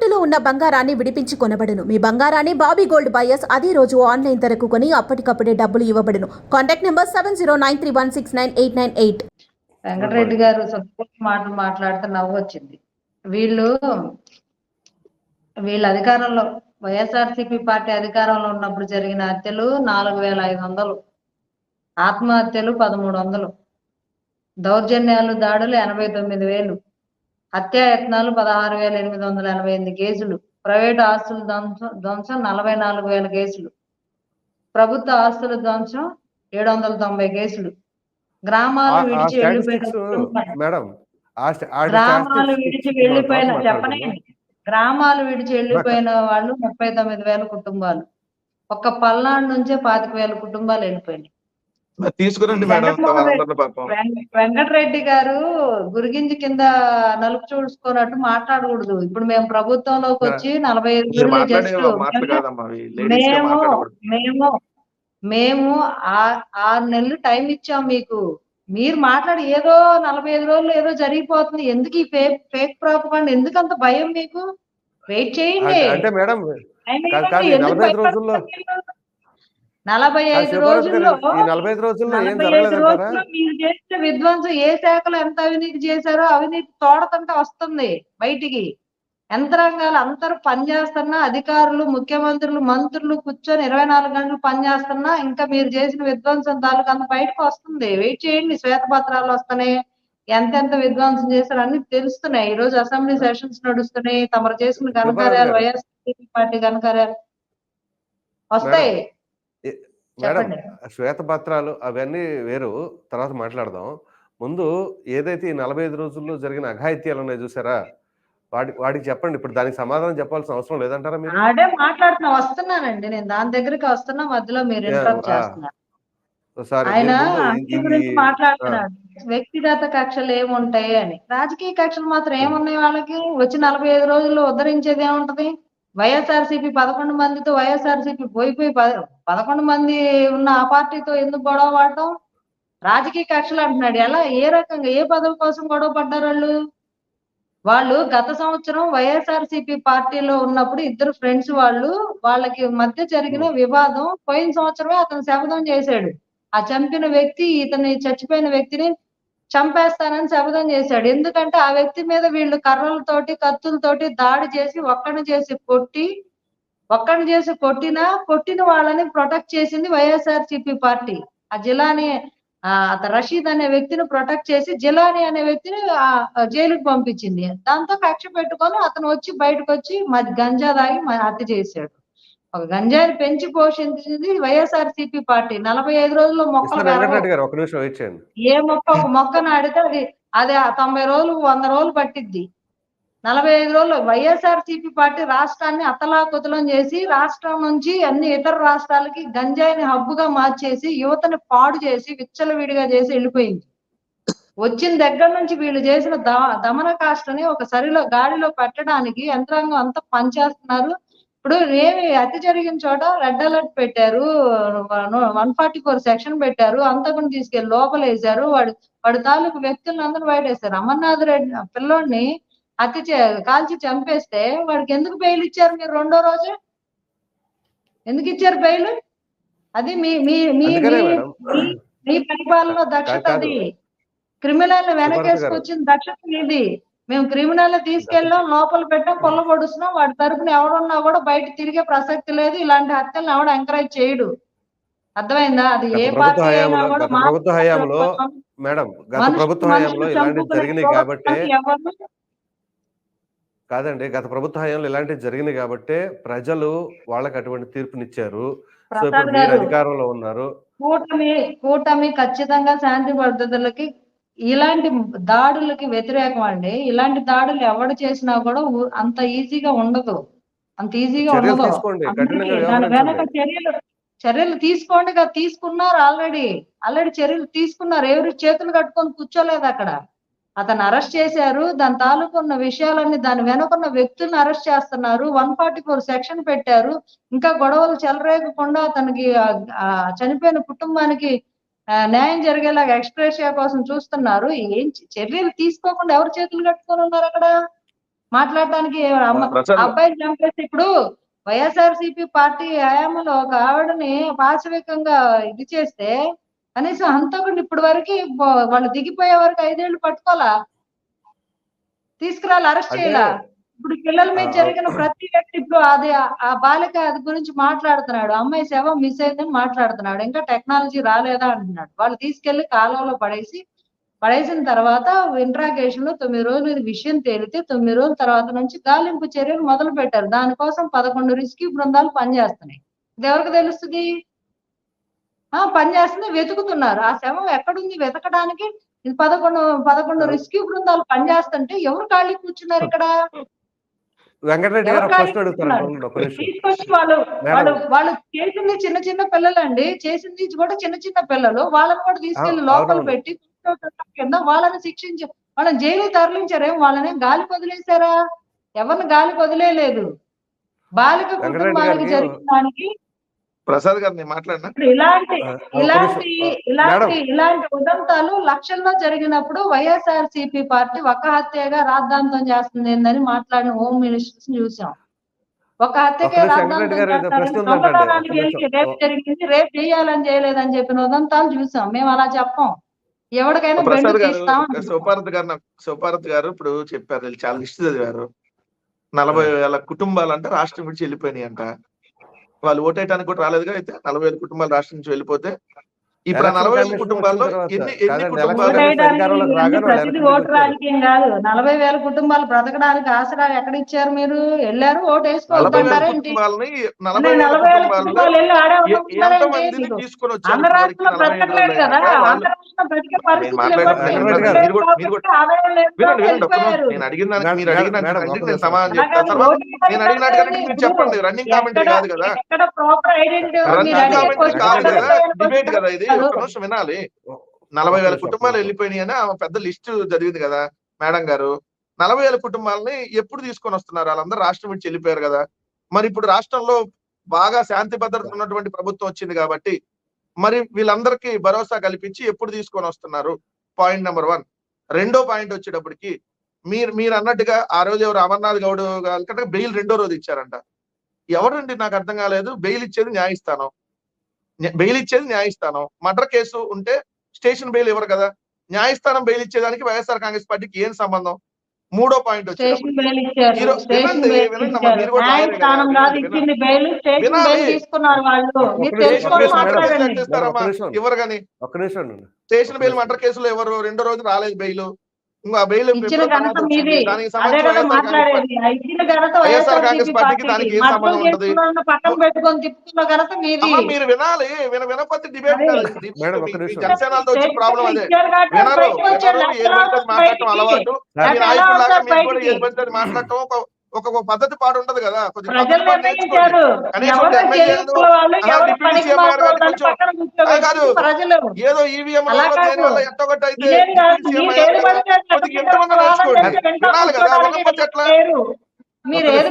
తాకట్టులో ఉన్న బంగారాన్ని విడిపించి కొనబడును. మీ బంగారాన్ని బాబీ గోల్డ్ బయర్స్ అదే రోజు ఆన్లైన్ ధరకు కొని అప్పటికప్పుడే డబ్బులు ఇవ్వబడును. Contact number seven zero nine three one six nine eight nine eight. Venkatareddy గారు మాటలు మాట్లాడితే నవ్వు వచ్చింది. వీళ్ళు వీళ్ళ అధికారంలో వైఎస్ఆర్సీపీ పార్టీ అధికారంలో ఉన్నప్పుడు జరిగిన హత్యలు నాలుగు వేల ఐదు వందలు ఆత్మహత్యలు పదమూడు వందలు దౌర్జన్యాలు దాడులు ఎనభై తొమ్మిది వేలు హత్యాయత్నాలు పదహారు వేల ఎనిమిది వందల ఎనభై ఎనిమిది కేసులు. ప్రైవేటు ఆస్తుల ధ్వంసం ధ్వంసం నలభై నాలుగు వేల కేసులు. ప్రభుత్వ ఆస్తుల ధ్వంసం ఏడు వందల తొంభై కేసులు. గ్రామాలు విడిచి వెళ్ళిపోయిన గ్రామాలు విడిచి వెళ్ళిపోయిన చెప్పనే. గ్రామాలు విడిచి వెళ్ళిపోయిన వాళ్ళు ముప్పై తొమ్మిది వేల కుటుంబాలు. ఒక్క పల్నాడు నుంచే పాతిక వేల కుటుంబాలు వెళ్ళిపోయినాయి. తీసుకురండి మేడం వెంకటరెడ్డి గారు గురిగింజి కింద నలుపు చూసుకున్నట్టు మాట్లాడకూడదు. ఇప్పుడు మేము ప్రభుత్వంలోకి వచ్చి నలభై ఐదు మేము మేము మేము ఆ- ఆరు నెలలు టైం ఇచ్చాం మీకు. మీరు మాట్లాడి ఏదో నలభై ఐదు రోజులు ఏదో జరిగిపోతుంది. ఎందుకు ఈ ఫేక్ ఫేక్ ప్రాపకండి ఎందుకు అంత భయం మీకు? వెయిట్ చేయండి. అంటే మేడం నలభై ఐదు రోజుల్లో-? నలభై ఐదు రోజుల్లో మీరు చేసిన విధ్వంసం ఏ శాఖలో ఎంత అవినీతి చేశారో అవినీతి తోడతంటే వస్తుంది బయటికి. యంత్రాంగాలు అందరూ పనిచేస్తున్నా అధికారులు ముఖ్యమంత్రులు మంత్రులు కూర్చొని ఇరవై నాలుగు గంటలు పనిచేస్తున్నా ఇంకా మీరు చేసిన విధ్వంసం తాలూకు అంత బయటకు వస్తుంది. వెయిట్ చేయండి శ్వేతపత్రాలు వస్తున్నాయి. ఎంతెంత విధ్వంసం చేశారు అన్ని తెలుస్తున్నాయి. ఈ రోజు అసెంబ్లీ సెషన్స్ నడుస్తున్నాయి. తమరు చేసిన ఘనకార్యాలు గారు. వైఎస్ఆర్సీపీ పార్టీ ఘనకార్యాలు వస్తాయి. మేడం చెప్పండి. శ్వేతపత్రాలు అవన్నీ వేరు. తర్వాత మాట్లాడదాం. ముందు ఏదైతే ఈ నలభై ఐదు రోజుల్లో జరిగిన అఘాయిత్యాలు ఉన్నాయి చూసారా? వాడి వాడికి చెప్పండి. ఇప్పుడు దానికి సమాధానం చెప్పాల్సిన అవసరం లేదంటారా మీరు? ఆడే మాట్లాడుతున్నా వస్తున్నానండి. నేను దాని దగ్గరికి వస్తున్నా మధ్యలో మీరు Yeah, ఇంటరప్ట్. చేస్తున్నారు. సారీ. ఆయన మీరు ముందు అంకి ఇది- గురించి మాట్లాడుతున్నాడు. వ్యక్తిగత కక్షలు ఏముంటాయి అని. రాజకీయ కక్షలు మాత్రం ఏమున్నాయి వాళ్ళకి? వచ్చి నలభై ఐదు రోజుల్లో ఉద్ధరించేది ఏముంటది? వైఎస్ఆర్సీపీ పదకొండు మందితో వైఎస్ఆర్సీపీ పోయిపోయి పద- పదకొండు మంది ఉన్న ఆ పార్టీతో ఎందుకు గొడవ పడటం రాజకీయ కక్షలు అంటున్నాడు. ఎలా? ఏ రకంగా? ఏ పదవి కోసం గొడవ పడ్డారు వాళ్ళు? వాళ్ళు గత సంవత్సరం వైఎస్ఆర్సీపీ పార్టీలో ఉన్నప్పుడు ఇద్దరు ఫ్రెండ్స్ వాళ్ళు వాళ్ళకి మధ్య జరిగిన వివాదం పోయిన సంవత్సరమే అతను శపథం చేశాడు. ఆ చంపిన వ్యక్తి ఇతని చచ్చిపోయిన వ్యక్తిని చంపేస్తానని శపథం చేశాడు. ఎందుకంటే ఆ వ్యక్తి మీద వీళ్ళు కర్రలతోటి కత్తులతోటి దాడి చేసి ఒక్కడిని చేసి కొట్టి ఒక్కడిని చేసి కొట్టినా కొట్టిన వాళ్ళని ప్రొటెక్ట్ చేసింది వైఎస్ఆర్ సిపి పార్టీ. ఆ జిలాని ఆ రషీద్ అనే వ్యక్తిని ప్రొటెక్ట్ చేసి జిలాని అనే వ్యక్తిని జైలుకు జైలుకి పంపించింది. దాంతో కక్ష పెట్టుకొని అతను వచ్చి బయటకు వచ్చి మరి గంజా తాగి మరి హత్య చేశాడు. ఒక గంజాయిని పెంచి పోషించింది వైఎస్ఆర్ సిపి పార్టీ. నలభై ఐదు రోజుల్లో మొక్కలు ఒక నిమిషం ఏ మొక్క ఒక మొక్క నాడితే అది అది తొంభై రోజులు వంద రోజులు పట్టిద్ది. నలభై ఐదు రోజులు వైఎస్ఆర్ సిపి పార్టీ రాష్ట్రాన్ని అతలాకుతలం చేసి రాష్ట్రం నుంచి అన్ని ఇతర రాష్ట్రాలకి గంజాయిని హబ్బుగా మార్చేసి యువతని పాడు చేసి విచ్చలవిడిగా చేసి వెళ్ళిపోయింది. వచ్చిన దగ్గర నుంచి వీళ్ళు చేసిన దమన కాష్టని ఒక సరిలో గాడిలో పెట్టడానికి యంత్రాంగం అంతా పనిచేస్తున్నారు. ఇప్పుడు ఏమి అతి జరిగిన చోట రెడ్ అలర్ట్ పెట్టారు వన్ ఫార్టీ ఫోర్ సెక్షన్ పెట్టారు అంతకుని తీసుకెళ్ళి లోపల వేశారు వాడు వాడు తాలూకు వ్యక్తులను అందరూ బయట వేశారు అమర్నాథ్ రెడ్డి పిల్లోడిని హత్య చే కాల్చి చంపేస్తే వాడికి ఎందుకు బెయిల్ ఇచ్చారు మీరు రెండో రోజు? ఎందుకు ఇచ్చారు బెయిల్ అది మీ మీ మీ మీ- పరిపాలనలో దక్షత. అది. క్రిమినల్ సుభాష్ వెనకేసుకు గారు. వచ్చిన దక్షత ఇది మేము క్రిమినల్ తీసుకెళ్ళాం లోపల పెట్టాం కొల్ల పొడుస్తున్నాం వాడి తరపున ఎవడున్నా కూడా బయట తిరిగే ప్రసక్తి లేదు ఇలాంటి హత్యలను ఎవడు ఎంకరేజ్ చేయడు. అర్థమైందా? అది ఏ పార్టీ ప్రభుత్వ హయాంలో మేడం గత ప్రభుత్వ హయాంలో ఇలాంటివి జరిగినాయి కాబట్టి కాదండి గత ప్రభుత్వ హయాంలో ఇలాంటివి జరిగినాయి కాబట్టి ప్రజలు వాళ్ళకి అటువంటి తీర్పునిచ్చారు. సో ప్రసాద్ ఇప్పుడు మీరు అధికారంలో ఉన్నారు. కూటమి కూటమి ఖచ్చితంగా శాంతి భద్రతలకి ఇలాంటి దాడులకి వ్యతిరేకం అండి. ఇలాంటి దాడులు ఎవడు చేసినా కూడా అంత ఈజీగా ఉండదు. అంత ఈజీగా ఉండదు. దాని వెనక చర్యలు చర్యలు తీసుకోండి తీసుకున్నారు ఆల్రెడీ. ఆల్రెడీ చర్యలు తీసుకున్నారు. ఎవరు చేతులు కట్టుకొని కూర్చోలేదు అక్కడ. అతను అరెస్ట్ చేశారు. దాని తాలూకు ఉన్న విషయాలన్నీ దాని వెనకున్న వ్యక్తులను అరెస్ట్ చేస్తున్నారు. వన్ ఫార్టీ ఫోర్ సెక్షన్ పెట్టారు. ఇంకా గొడవలు చెలరేగకుండా అతనికి చనిపోయిన కుటుంబానికి న్యాయం జరిగేలాగా ఎక్స్ప్రెషియా కోసం చూస్తున్నారు. ఏం చర్యలు తీసుకోకుండా ఎవరు చేతులు కట్టుకొని ఉన్నారు అక్కడ? మాట్లాడటానికి అబ్బాయిని చంపేసి ఇప్పుడు వైఎస్ఆర్సీపీ పార్టీ హయాంలో ఒక ఆవిడని పాశవికంగా ఇది చేస్తే కనీసం హంతకుండా ఇప్పటి వరకు వాళ్ళు దిగిపోయే వరకు ఐదేళ్ళు పట్టుకోవాలా? తీసుకురాలి అరెస్ట్ చేయాలా? ఇప్పుడు పిల్లల మీద జరిగిన ప్రతి వ్యక్తి ఇప్పుడు అది ఆ- బాలిక అది గురించి మాట్లాడుతున్నాడు. అమ్మాయి శవం మిస్ అయిందని మాట్లాడుతున్నాడు. ఇంకా టెక్నాలజీ రాలేదా అంటున్నాడు. వాళ్ళు తీసుకెళ్ళి కాలువలో పడేసి పడేసిన తర్వాత ఇంట్రాగేషన్లో తొమ్మిది రోజులు ఇది విషయం తేలితే తొమ్మిది రోజుల తర్వాత నుంచి గాలింపు చర్యలు మొదలు పెట్టారు. దానికోసం పదకొండు రెస్క్యూ బృందాలు పనిచేస్తున్నాయి. ఇది ఎవరికి తెలుస్తుంది? ఆ పనిచేస్తుంది వెతుకుతున్నారు. ఆ శవం ఎక్కడుంది? వెతకడానికి ఇది పదకొండు పదకొండు రెస్క్యూ బృందాలు పనిచేస్తుంటే ఎవరు ఖాళీ కూర్చున్నారు ఇక్కడ? వెంకటరెడ్డి గారు ఫస్ట్ వాళ్ళు. వాళ్ళు చేసింది చిన్న చిన్న పిల్లలండి. చేసింది కూడా చిన్న చిన్న పిల్లలు. వాళ్ళని కూడా తీసుకెళ్ళి లోపల. పెట్టి కింద వాళ్ళని శిక్షించి వాళ్ళని జైలు తరలించారేం వాళ్ళని గాలి వదిలేశారా ఎవరిని గాలి వదిలేదు బాలిక కుటుంబానికి జరిగిన దానికి ప్రసాద్ గారు నేను మాట్లాడినా? ఇలాంటి ఇలాంటి. ఇలాంటి ఇలాంటి ఉదంతాలు లక్షల్లో జరిగినప్పుడు వైఎస్ఆర్ సిపి పార్టీ ఒక హత్యగా రాద్ధాంతం చేస్తుంది ఏందని మాట్లాడిన హోమ్ మినిస్టర్స్ చూసాం. ఒక హత్యకే రాద్ధాంతం. రేపు జరిగింది రేపు చేయాలని చేయలేదని చెప్పిన ఉదంతాలు చూసాం. మేము అలా చెప్పం. ఎవరికైనా ప్రసాద్ గారు నాకు శివపార్వతి గారు ఇప్పుడు చెప్పారు చాలా లిస్ట్ చదివారు. నలభై వేల కుటుంబాలు అంటే రాష్ట్రం విడిచి వెళ్ళిపోయినాయి అంట వాళ్ళు ఓటేయటానికి కూడా రాలేదుగా అయితే నలభై వేల కుటుంబాలు రాష్ట్రం నుంచి వెళ్ళిపోతే ఇప్పుడు నలభై వేల కుటుంబాల్లో. ఎన్ని ఎన్ని కుటుంబాలు నలభై వేల కుటుంబాలు బ్రతకడానికి ఆసరా ఎక్కడ ఇచ్చారు మీరు? వెళ్ళారు ఓటు. నేను అడిగిన మీరు అడిగిన నేను. సమాధానం చెప్తాను. నేను అడిగిన మీరు ఇప్పుడు చెప్పండి రన్నింగ్ కామెంటరీ ఎక్కడ- కాదు కదా. ఎక్కడ ప్రాపర్ ఐడెంటిటీ రన్నింగ్ మీరు అడిగే కామెంటరీ క్వశ్చన్ కాదు కదా. అడగకపోయిన డిబేట్ క్వశ్చన్ కదా. ఇది నిమిషం వినాలి. నలభై వేల కుటుంబాలు వెళ్ళిపోయినాయి అని ఆమె పెద్ద లిస్ట్ చదివింది కదా మేడం గారు. నలభై వేల కుటుంబాలని ఎప్పుడు తీసుకొని వస్తున్నారు? వాళ్ళందరూ రాష్ట్రం విడిచి వెళ్ళిపోయారు కదా. మరి ఇప్పుడు రాష్ట్రంలో బాగా శాంతి భద్రత ఉన్నటువంటి ప్రభుత్వం వచ్చింది కాబట్టి మరి వీళ్ళందరికీ భరోసా కల్పించి ఎప్పుడు తీసుకొని వస్తున్నారు? Point number one. రెండో పాయింట్ వచ్చేటప్పటికి మీరు మీరు అన్నట్టుగా ఆ రోజు ఎవరు అమర్నాథ్ గౌడ్ కంటే బెయిల్ రెండో రోజు ఇచ్చారంట. ఎవరండి? నాకు అర్థం కాలేదు. బెయిల్ ఇచ్చేది న్యాయస్థానం. బెయిల్ ఇచ్చేది న్యాయస్థానం. మర్డర్ కేసు ఉంటే స్టేషన్ బెయిల్ ఇవ్వరు కదా. న్యాయస్థానం బెయిల్ ఇచ్చేదానికి వైఎస్ఆర్ కాంగ్రెస్ పార్టీకి ఏం సంబంధం? మూడో పాయింట్. ఎవరు కానీ. స్టేషన్ బెయిల్ మర్డర్ కేసులో ఎవరు? రెండో రోజు రాలేదు బెయిల్. ఇచ్చిన ఘనత మీది. దానికి అదే సంబంధించి కదా వైఎస్ఆర్ కాంగ్రెస్ మాట్లాడేది. ఆ ఇచ్చిన ఘనత వైఎస్ఆర్ కాంగ్రెస్ వైఎస్ఆర్సీపీ పార్టీకి దానికి ఏం సంబంధం ఉంటది? పెట్టుకొని ఘనత మీది. మీరు వినాలి. విన వినకపోతే డిబేట్. మేడం, మీ నిమిషం. జనసేనతో వచ్చిన ప్రాబ్లం అదే. వినరు. మాట్లాడటం? అలవాటు. మీరు మీరు కూడా అది మాట్లాడటం ఒక ఒక ఒక పద్ధతి పాడు ఉండదు కదా. కొంచెం- కాదు. ఏదో ఈవీఎం ఎట్టొకటి అయితే. ఎంతమంది నేర్చుకోండి. వినాలి కదా వినకపోతే ఎట్లా. మీరు? ఏది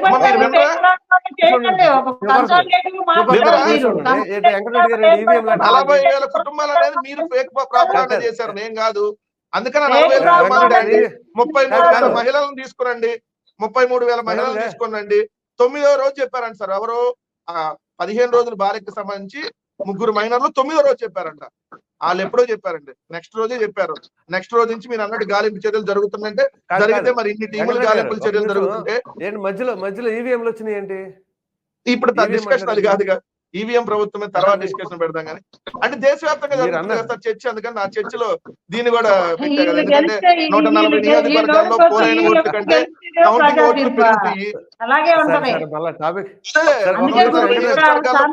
నలభై వేల కుటుంబాలు అనేది మీరు ఫేక్. చేశారు నేను కాదు. అందుకని నలభై. ముప్పై మూడు వేల. మహిళలను తీసుకురండి. ముప్పై మూడు వేల మహిళలను మేడం, తీసుకురండి తొమ్మిదో రోజు చెప్పారంట సార్. ఎవరు ఆ పదిహేను రోజులు బాలికకు సంబంధించి ముగ్గురు మైనర్లు తొమ్మిదో రోజు చెప్పారంట. వాళ్ళు ఎప్పుడో చెప్పారండి. నెక్స్ట్ రోజే చెప్పారు. నెక్స్ట్ రోజు నుంచి మీరు అన్నట్టు గాలింపు చర్యలు జరుగుతుందంటే జరిగితే. మరి ఇన్ని టీములు గారు, చర్యలు జరుగుతుంటే మధ్యలో మధ్యలో ఈవీఎంలు వచ్చినాయి ఏంటి? ఇప్పుడు డిస్కషన్ అది అంటే కాదుగా. ఈవీఎం ప్రభుత్వమే తర్వాత డిస్కషన్ పెడదాం కానీ అంటే దేశవ్యాప్తంగా మీరు జరుగుతుంది. కదా సార్ చర్చ అందుకని ఆ చర్చలో దీన్ని కూడా పెట్టా కదా. ఎందుకంటే నూట నలభై నియోజకవర్గాల్లో పోలైన ఓట్ల కంటే కౌంటింగ్ ఓట్లు. పెరుగుతాయి.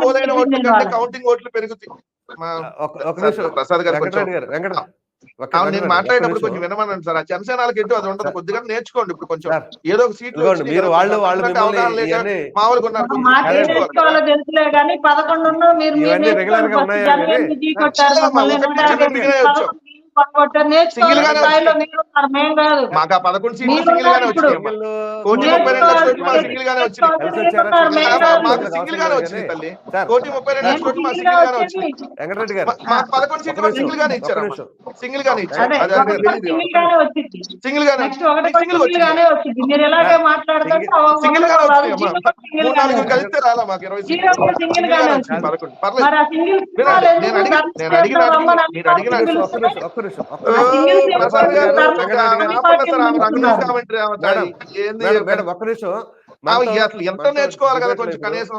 పోలైన ఓట్ల కంటే. కౌంటింగ్ ఓట్లు పెరుగుతాయి. ప్రసాద్ గారు నేను మాట్లాడేటప్పుడు కొంచెం. వినమన్నాను సార్. ఆ జనసేనకి ఎటు అది ఉండదు. కొద్దిగా నేర్చుకోండి ఇప్పుడు కొంచెం. ఏదో ఒక సీట్ మీరు వాళ్ళు వాళ్ళు మామూలుగా ఉన్నారు. regular గా వచ్చింది. మాకు ఆ పదకొండు సీట్లు సింగిల్ గానే అమ్మా. కోటి ముప్పై రెండు లక్షల సింగిల్ గానే. మాకు సింగిల్ గానే వచ్చింది తల్లి సార్, కోటి ముప్పై రెండు లక్షల ఓట్లు మాకు సింగిల్ గానే వచ్చినాయి వెంకటరెడ్డి గారు మా- మాకు పదకొండు సీట్లు సింగిల్ గానే ఇచ్చారు. సింగిల్ గానే ఇచ్చారు సింగిల్ గానే వచ్చింది గానే వచ్చింది వచ్చింది మీరు ఎలాగే గానే నాలుగు వచ్చింది. కలిస్తే రాలా మాకు ఇరవై గానే వచ్చింది. పదకొండు పర్లేదు నేను అడిగిన నేను అడిగిన ఒక్క నిమిషం, అసలు ఎంత నేర్చుకోవాలి కదా కొంచెం. కనీసం